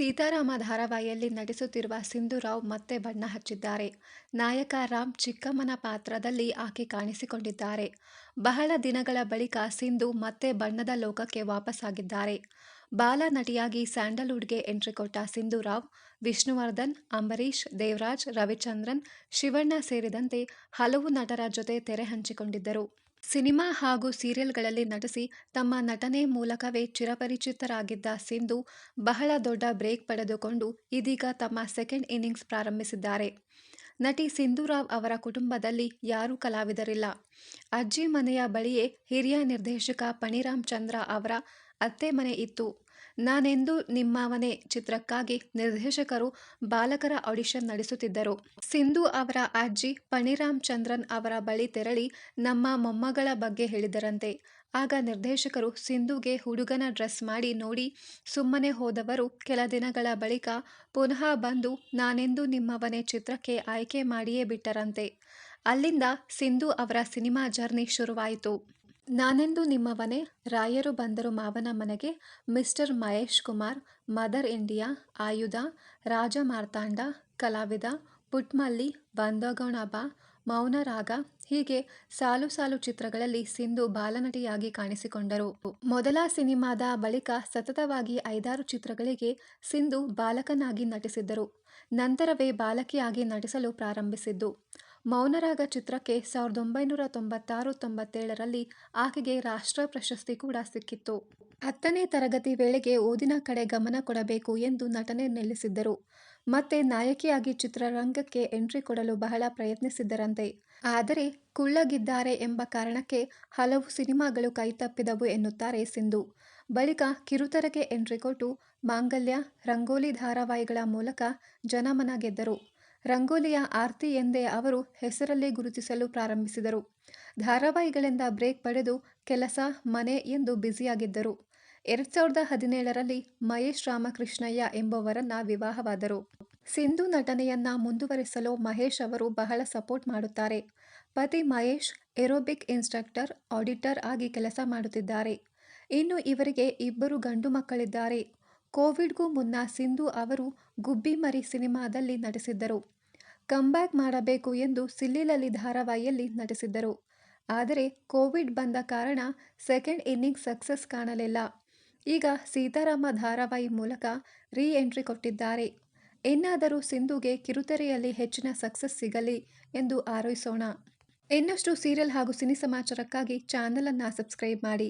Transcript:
ಸೀತಾರಾಮ ಧಾರಾವಾಹಿಯಲ್ಲಿ ನಟಿಸುತ್ತಿರುವ ಸಿಂಧು ರಾವ್ ಮತ್ತೆ ಬಣ್ಣ ಹಚ್ಚಿದ್ದಾರೆ. ನಾಯಕ ರಾಮ್ ಚಿಕ್ಕಮ್ಮನ ಪಾತ್ರದಲ್ಲಿ ಆಕೆ ಕಾಣಿಸಿಕೊಂಡಿದ್ದಾರೆ. ಬಹಳ ದಿನಗಳ ಬಳಿಕ ಸಿಂಧು ಮತ್ತೆ ಬಣ್ಣದ ಲೋಕಕ್ಕೆ ವಾಪಸ್ಸಾಗಿದ್ದಾರೆ. ಬಾಲ ನಟಿಯಾಗಿ ಸ್ಯಾಂಡಲ್ವುಡ್ಗೆ ಎಂಟ್ರಿ ಕೊಟ್ಟ ಸಿಂಧು ರಾವ್, ವಿಷ್ಣುವರ್ಧನ್, ಅಂಬರೀಷ್, ದೇವರಾಜ್, ರವಿಚಂದ್ರನ್, ಶಿವಣ್ಣ ಸೇರಿದಂತೆ ಹಲವು ನಟರ ಜೊತೆ ತೆರೆ ಹಂಚಿಕೊಂಡಿದ್ದರು. ಸಿನಿಮಾ ಹಾಗೂ ಸೀರಿಯಲ್ಗಳಲ್ಲಿ ನಟಿಸಿ ತಮ್ಮ ನಟನೆ ಮೂಲಕವೇ ಚಿರಪರಿಚಿತರಾಗಿದ್ದ ಸಿಂಧು ಬಹಳ ದೊಡ್ಡ ಬ್ರೇಕ್ ಪಡೆದುಕೊಂಡು ಇದೀಗ ತಮ್ಮ ಸೆಕೆಂಡ್ ಇನ್ನಿಂಗ್ಸ್ ಪ್ರಾರಂಭಿಸಿದ್ದಾರೆ. ನಟಿ ಸಿಂಧುರಾವ್ ಅವರ ಕುಟುಂಬದಲ್ಲಿ ಯಾರೂ ಕಲಾವಿದರಿಲ್ಲ. ಅಜ್ಜಿ ಮನೆಯ ಬಳಿಯೇ ಹಿರಿಯ ನಿರ್ದೇಶಕ ಪಣಿರಾಮ್ ಚಂದ್ರ ಅವರ ಅತ್ತೆ ಮನೆ ಇತ್ತು. ನಾನೆಂದು ನಿಮ್ಮವನೇ ಚಿತ್ರಕ್ಕಾಗಿ ನಿರ್ದೇಶಕರು ಬಾಲಕರ ಆಡಿಷನ್ ನಡೆಸುತ್ತಿದ್ದರು. ಸಿಂಧು ಅವರ ಅಜ್ಜಿ ಪಣಿರಾಮ್ ಚಂದ್ರನ್ ಅವರ ಬಳಿ ತೆರಳಿ ನಮ್ಮ ಮೊಮ್ಮಗಳ ಬಗ್ಗೆ ಹೇಳಿದರಂತೆ. ಆಗ ನಿರ್ದೇಶಕರು ಸಿಂಧುಗೆ ಹುಡುಗನ ಡ್ರೆಸ್ ಮಾಡಿ ನೋಡಿ ಸುಮ್ಮನೆ ಹೋದವರು ಕೆಲ ದಿನಗಳ ಬಳಿಕ ಪುನಃ ಬಂದು ನಾನೆಂದು ನಿಮ್ಮವನೇ ಚಿತ್ರಕ್ಕೆ ಆಯ್ಕೆ ಮಾಡಿಯೇ ಬಿಟ್ಟರಂತೆ. ಅಲ್ಲಿಂದ ಸಿಂಧು ಅವರ ಸಿನಿಮಾ ಜರ್ನಿ ಶುರುವಾಯಿತು. ನಾನೆಂದು ನಿಮ್ಮವನೇ? ರಾಯರು ಬಂದರು ಮಾವನ ಮನೆಗೆ. Mister Mahesh Kumar, mother India, Ayudha, Raja Marthanda, Kalavida, Putmalli ಬಾ ಮೌನರಾಗ. ಹೀಗೆ ಸಾಲು ಸಾಲು ಚಿತ್ರಗಳಲ್ಲಿ ಸಿಂಧು ಬಾಲನಟಿಯಾಗಿ ಕಾಣಿಸಿಕೊಂಡರು. ಮೊದಲ ಸಿನಿಮಾದ ಬಳಿಕ ಸತತವಾಗಿ ಐದಾರು ಚಿತ್ರಗಳಿಗೆ ಸಿಂಧು ಬಾಲಕನಾಗಿ ನಟಿಸಿದ್ದರು. ನಂತರವೇ ಬಾಲಕಿಯಾಗಿ ನಟಿಸಲು ಪ್ರಾರಂಭಿಸಿದ್ದು. ಮೌನರಾಗ ಚಿತ್ರಕ್ಕೆ ಸಾವಿರದ ಒಂಬೈನೂರ ತೊಂಬತ್ತಾರು ತೊಂಬತ್ತೇಳರಲ್ಲಿ ಆಕೆಗೆ ರಾಷ್ಟ್ರ ಪ್ರಶಸ್ತಿ ಕೂಡ ಸಿಕ್ಕಿತ್ತು. ಹತ್ತನೇ ತರಗತಿ ವೇಳೆಗೆ ಓದಿನ ಕಡೆ ಗಮನ ಕೊಡಬೇಕು ಎಂದು ನಟನೆ ನಿಲ್ಲಿಸಿದ್ದರು. ಮತ್ತೆ ನಾಯಕಿಯಾಗಿ ಚಿತ್ರರಂಗಕ್ಕೆ ಎಂಟ್ರಿ ಕೊಡಲು ಬಹಳ ಪ್ರಯತ್ನಿಸಿದ್ದರಂತೆ. ಆದರೆ ಕುಳ್ಳಗಿದ್ದಾರೆ ಎಂಬ ಕಾರಣಕ್ಕೆ ಹಲವು ಸಿನಿಮಾಗಳು ಕೈತಪ್ಪಿದವು ಎನ್ನುತ್ತಾರೆ ಸಿಂಧು. ಬಳಿಕ ಕಿರುತೆರೆಗೆ ಎಂಟ್ರಿ ಕೊಟ್ಟು ಮಾಂಗಲ್ಯ, ರಂಗೋಲಿ ಧಾರಾವಾಹಿಗಳ ಮೂಲಕ ಜನಮನ ಗೆದ್ದರು. ರಂಗೋಲಿಯ ಆರ್ತಿ ಎಂದೇ ಅವರು ಹೆಸರಲ್ಲಿ ಗುರುತಿಸಲು ಪ್ರಾರಂಭಿಸಿದರು. ಧಾರಾವಾಹಿಗಳಿಂದ ಬ್ರೇಕ್ ಪಡೆದು ಕೆಲಸ, ಮನೆ ಎಂದು ಬ್ಯುಸಿಯಾಗಿದ್ದರು. ಎರಡ್ ಸಾವಿರದ ಹದಿನೇಳರಲ್ಲಿ ಮಹೇಶ್ ರಾಮಕೃಷ್ಣಯ್ಯ ಎಂಬುವರನ್ನ ವಿವಾಹವಾದರು. ಸಿಂಧು ನಟನೆಯನ್ನ ಮುಂದುವರಿಸಲು ಮಹೇಶ್ ಅವರು ಬಹಳ ಸಪೋರ್ಟ್ ಮಾಡುತ್ತಾರೆ. ಪತಿ ಮಹೇಶ್, ಏರೋಬಿಕ್ ಇನ್ಸ್ಟ್ರಕ್ಟರ್, ಆಡಿಟರ್ ಆಗಿ ಕೆಲಸ ಮಾಡುತ್ತಿದ್ದಾರೆ. ಇನ್ನು ಇವರಿಗೆ ಇಬ್ಬರು ಗಂಡು ಮಕ್ಕಳಿದ್ದಾರೆ. ಕೋವಿಡ್ಗೂ ಮುನ್ನ ಸಿಂಧು ಅವರು ಗುಬ್ಬಿ ಮರಿ ಸಿನಿಮಾದಲ್ಲಿ ನಟಿಸಿದ್ದರು. ಕಂಬ್ಯಾಕ್ ಮಾಡಬೇಕು ಎಂದು ಸಿಲ್ಲಿಲಲ್ಲಿ ಧಾರಾವಾಹಿಯಲ್ಲಿ ನಟಿಸಿದ್ದರು. ಆದರೆ ಕೋವಿಡ್ ಬಂದ ಕಾರಣ ಸೆಕೆಂಡ್ ಇನ್ನಿಂಗ್ ಸಕ್ಸಸ್ ಕಾಣಲಿಲ್ಲ. ಈಗ ಸೀತಾರಾಮ ಧಾರಾವಾಹಿ ಮೂಲಕ ರೀ ಎಂಟ್ರಿ ಕೊಟ್ಟಿದ್ದಾರೆ. ಇನ್ನಾದರೂ ಸಿಂಧುಗೆ ಕಿರುತೆರೆಯಲ್ಲಿ ಹೆಚ್ಚಿನ ಸಕ್ಸಸ್ ಸಿಗಲಿ ಎಂದು ಆರೈಸೋಣ ಇನ್ನಷ್ಟು ಸೀರಿಯಲ್ ಹಾಗೂ ಸಿನಿ ಸಮಾಚಾರಕ್ಕಾಗಿ ಚಾನಲನ್ನು ಸಬ್ಸ್ಕ್ರೈಬ್ ಮಾಡಿ.